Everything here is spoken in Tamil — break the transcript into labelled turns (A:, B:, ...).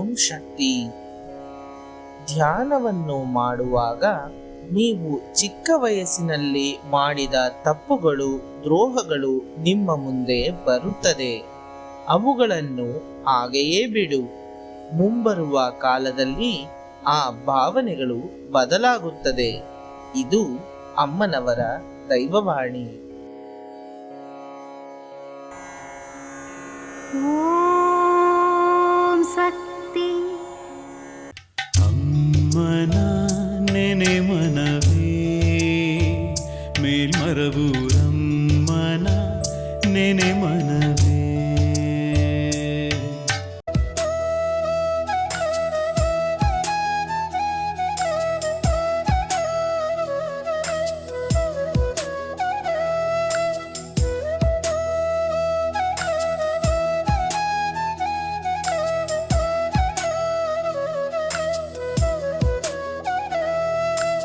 A: ಓಂ ಶಕ್ತಿ ಧ್ಯಾನವನ್ನು ಮಾಡುವಾಗ ನೀವು ಚಿಕ್ಕ ವಯಸ್ಸಿನಲ್ಲಿ ಮಾಡಿದ ತಪ್ಪುಗಳು ದ್ರೋಹಗಳು ನಿಮ್ಮ ಮುಂದೆ ಬರುತ್ತದೆ ಅವುಗಳನ್ನು ಹಾಗೆಯೇ ಬಿಡು ಮುಂಬರುವ ಕಾಲದಲ್ಲಿ ಆ ಭಾವನೆಗಳು ಬದಲಾಗುತ್ತದೆ ಇದು ಅಮ್ಮನವರ ದೈವವಾಣಿ
B: மறவூரம் மன நினை மனவே